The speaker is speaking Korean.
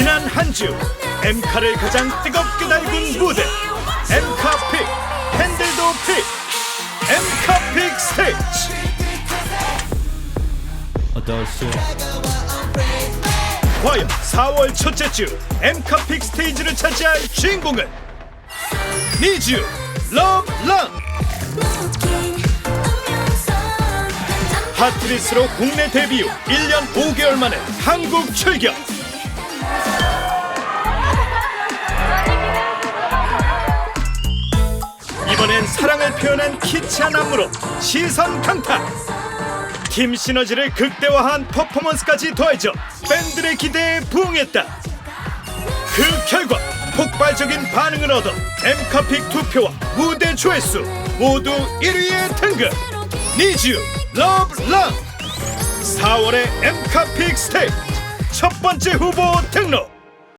지난 한 주 엠카를 가장 뜨겁게 달군 무대. 엠카픽 팬들도 픽 엠카픽 스테이지. 과연 4월 첫째 주 엠카픽 스테이지를 차지할 주인공은 니즈 러브랑. 하트리스로 국내 데뷔 후 1년 5개월 만에 한국 출격 이번엔 사랑을 표현한 키치한 안무로 시선 강타 팀 시너지를 극대화한 퍼포먼스까지 더해져 팬들의 기대에 부응했다. 그 결과 폭발적인 반응을 얻어 엠카픽 투표와 무대 조회수 모두 1위에 등극. 니즈 러브랑 4월의 엠카픽 스테이지 첫 번째 후보 등록